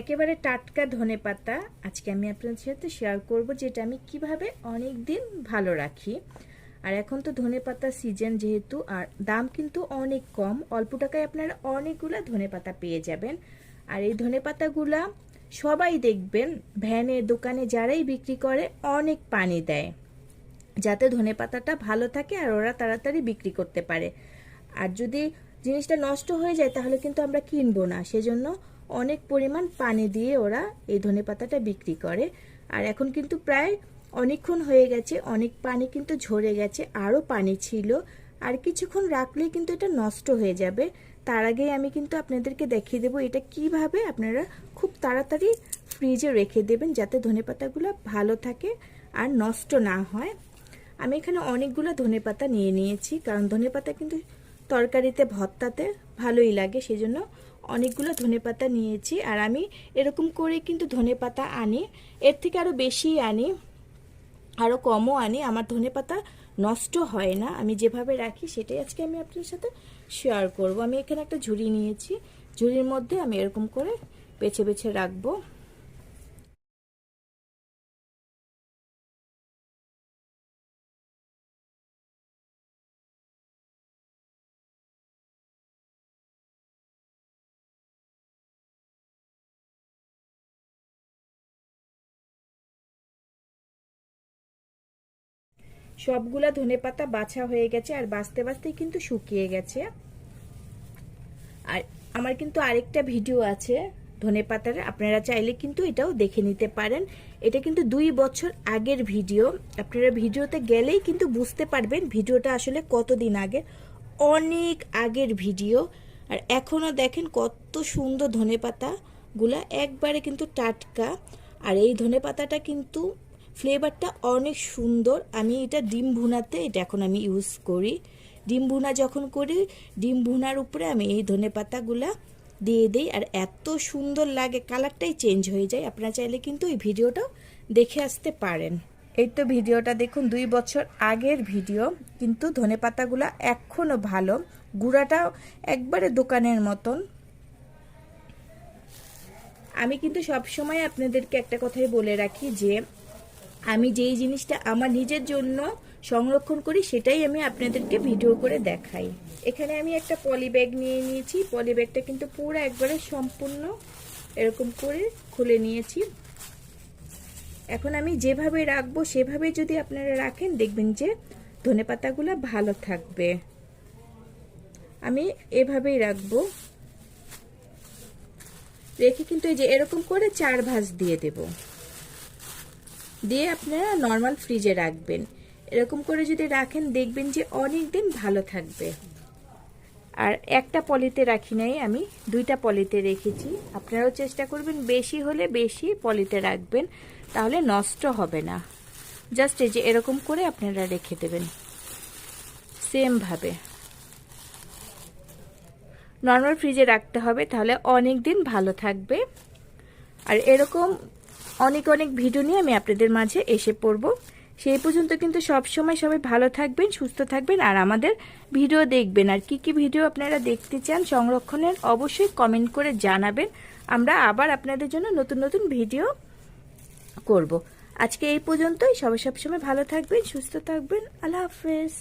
একেবারে টাটকা ধনে পাতা আজকে আমি আপনাদের সাথে শেয়ার করব, যেটা আমি কীভাবে অনেক দিন ভালো রাখি। আর এখন তো ধনে পাতা সিজন যেহেতু, আর দাম কিন্তু অনেক কম, অল্প টাকায় আপনারা অনেকগুলা ধনে পাতা পেয়ে যাবেন। আর এই ধনে পাতাগুলা সবাই দেখবেন, ভ্যানে, দোকানে যারাই বিক্রি করে, অনেক পানি দেয়। যাতে ধনে পাতাটা ভালো থাকে আর ওরা তাড়াতাড়ি বিক্রি করতে পারে। আর যদি জিনিসটা নষ্ট হয়ে যায়, তাহলে কিন্তু আমরা কিনবো না। সেজন্য অনেক পরিমাণ পানি দিয়ে ওরা এই ধনে পাতাটা বিক্রি করে। আর এখন কিন্তু প্রায় অনেকক্ষণ হয়ে গেছে, অনেক পানি কিন্তু ঝরে গেছে, আরও পানি ছিল। আর কিছুক্ষণ রাখলেই কিন্তু এটা নষ্ট হয়ে যাবে। তার আগে আমি কিন্তু আপনাদেরকে দেখিয়ে দেবো এটা কীভাবে আপনারা খুব তাড়াতাড়ি ফ্রিজে রেখে দেবেন যাতে ধনে পাতাগুলো ভালো থাকে আর নষ্ট না হয়। আমি এখানে অনেকগুলো ধনে পাতা নিয়ে নিয়েছি, কারণ ধনে পাতা কিন্তু তরকারিতে, ভর্তাতে ভালোই লাগে, সেজন্য অনেকগুলো ধনে পাতা নিয়েছি আর আমি এরকম করে কিন্তু ধনে পাতা আনি। এর থেকে আরও বেশি আনি আরও কমও আনি। আমার ধনে পাতা নষ্ট হয় না। আমি যেভাবে রাখি সেটাই আজকে আমি আপনার সাথে শেয়ার করব। আমি এখানে একটা ঝুড়ি নিয়েছি। ঝুড়ির মধ্যে আমি এরকম করে বেছে বেছে রাখব। সবগুলা ধনে পাতা বাছা হয়ে গেছে আর বাঁচতে বাঁচতেই কিন্তু শুকিয়ে গেছে। আর আমার কিন্তু আরেকটা ভিডিও আছে ধনে পাতার, আপনারা চাইলে কিন্তু এটাও দেখে নিতে পারেন। এটা কিন্তু দুই বছর আগের ভিডিও। আপনারা ভিডিওতে গেলেই কিন্তু বুঝতে পারবেন ভিডিওটা আসলে কতদিন আগে। অনেক আগের ভিডিও। আর এখনও দেখেন কত সুন্দর ধনে পাতাগুলা একবারে কিন্তু টাটকা। আর এই ধনে পাতাটা কিন্তু ফ্লেভারটা অনেক সুন্দর। আমি এটা ডিম ভুনাতে, এটা এখন আমি ইউজ করি। ডিম ভুনা যখন করি, ডিম ভুনার উপরে আমি এই ধনে পাতাগুলা দিয়ে দিই আর এত সুন্দর লাগে, কালারটাই চেঞ্জ হয়ে যায়। আপনারা চাইলে কিন্তু এই ভিডিওটাও দেখে আসতে পারেন। এই তো ভিডিওটা দেখুন, দুই বছর আগের ভিডিও। কিন্তু ধনে পাতাগুলা এখনও ভালো। গুঁড়াটাও একবারে দোকানের মতন। আমি কিন্তু সবসময় আপনাদেরকে একটা কথাই বলে রাখি যে আমি যেই জিনিসটা আমার নিজের জন্য সংরক্ষণ করি, সেটাই আমি আপনাদেরকে ভিডিও করে দেখাই। এখানে আমি একটা পলি ব্যাগ নিয়ে নিয়েছি। পলি ব্যাগটা কিন্তু পুরো একবারে সম্পূর্ণ এরকম করে খুলে নিয়েছি। এখন আমি যেভাবে রাখব, সেভাবে যদি আপনারা রাখেন, দেখবেন যে ধনে পাতাগুলো ভালো থাকবে। আমি এভাবেই রাখব। রেখে কিন্তু এই যে এরকম করে চার ভাঁজ দিয়ে দেবো। দিয়ে আপনারা নর্মাল ফ্রিজে রাখবেন। এরকম করে যদি রাখেন, দেখবেন যে অনেক দিন ভালো থাকবে। আর একটা পলিতে রাখি নাই আমি, দুইটা পলিতে রেখেছি। আপনারাও চেষ্টা করবেন, বেশি হলে বেশি পলিতে রাখবেন, তাহলে নষ্ট হবে না। জাস্ট এই যে এরকম করে আপনারা রেখে দেবেন। সেমভাবে নর্মাল ফ্রিজে রাখতে হবে, তাহলে অনেক দিন ভালো থাকবে। আর এরকম অনেক অনেক ভিডিও নিয়ে আমি আপনাদের মাঝে এসে পড়ব। সেই পর্যন্ত কিন্তু সব সময় সবাই ভালো থাকবেন, সুস্থ থাকবেন আর আমাদের ভিডিও দেখবেন। আর কি কি ভিডিও আপনারা দেখতে চান সংরক্ষণের অবশ্যই কমেন্ট করে জানাবেন। আমরা আবার আপনাদের জন্য নতুন নতুন ভিডিও করব। আজকে এই পর্যন্তই। সবাই সবসময় ভালো থাকবেন, সুস্থ থাকবেন। আল্লাহ হাফেজ।